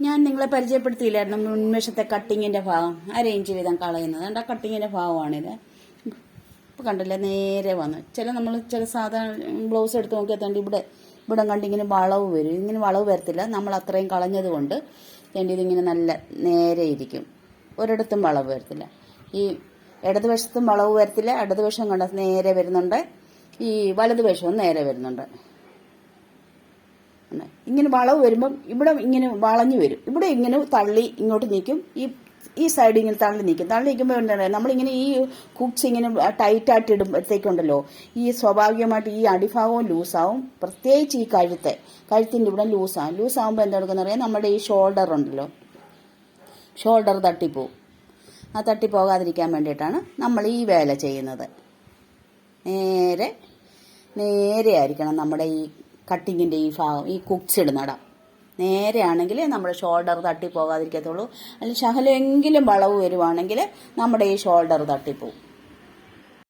ഞാൻ നിങ്ങളെ പരിചയപ്പെടുത്തിയില്ലായിരുന്നു. മുൻവശത്തെ കട്ടിങ്ങിന്റെ ഭാഗം അരേഞ്ച് ചെയ്താൽ കളയുന്നത്. അതുകൊണ്ട് ആ കട്ടിങ്ങിന്റെ ഭാഗമാണിത് ഇപ്പം കണ്ടില്ല? നേരെ വന്ന്. ചില നമ്മൾ ചില സാധാരണ ബ്ലൗസ് എടുത്ത് നോക്കിയാൽ ഇവിടെ ഇവിടെ കണ്ട് ഇങ്ങനെ വളവ് വരും. ഇങ്ങനെ വളവ് വരത്തില്ല. നമ്മൾ അത്രയും കളഞ്ഞത് കൊണ്ട് എന്റെ ഇതിങ്ങനെ നല്ല നേരെ ഇരിക്കും. ഒരിടത്തും വളവ് വരത്തില്ല. ഈ ഇടതുവശത്തും വളവ് വരത്തില്ല. ഇടതുവശം കണ്ട? നേരെ വരുന്നുണ്ട്. ഈ വലതുവശവും നേരെ വരുന്നുണ്ട്. ഇങ്ങനെ വളവ് വരുമ്പം ഇവിടെ ഇങ്ങനെ വളഞ്ഞു വരും. ഇവിടെ ഇങ്ങനെ തള്ളി ഇങ്ങോട്ട് നീക്കും. ഈ ഈ സൈഡ് ഇങ്ങനെ തള്ളി നിൽക്കും തള്ളി നിൽക്കുമ്പോൾ എന്താണ്? നമ്മളിങ്ങനെ ഈ കുക്സ് ഇങ്ങനെ ടൈറ്റായിട്ട് ഇടുമ്പോഴത്തേക്കുണ്ടല്ലോ ഈ സ്വാഭാവികമായിട്ട് ഈ അടിഭാഗവും ലൂസാവും. പ്രത്യേകിച്ച് ഈ കഴുത്തെ കഴുത്തിന്റെ ഇവിടെ ലൂസാവും ലൂസാവുമ്പോൾ എന്താ എടുക്കുന്ന അറിയാം? നമ്മുടെ ഈ ഷോൾഡർ ഉണ്ടല്ലോ. ഷോൾഡർ തട്ടിപ്പോവും. ആ തട്ടിപ്പോകാതിരിക്കാൻ വേണ്ടിയിട്ടാണ് നമ്മൾ ഈ വേല ചെയ്യുന്നത്. നേരെ നേരെ ആയിരിക്കണം നമ്മുടെ ഈ കട്ടിങ്ങിന്റെ ഈ ഭാഗം ഈ കുക്സ് നടാം. നേരെയാണെങ്കിൽ നമ്മുടെ ഷോൾഡർ തട്ടി പോകാതിരിക്കത്തുള്ളൂ അല്ലെങ്കിൽ ശകലമെങ്കിലും വളവ് വരുവാണെങ്കിൽ നമ്മുടെ ഈ ഷോൾഡർ തട്ടിപ്പോവും.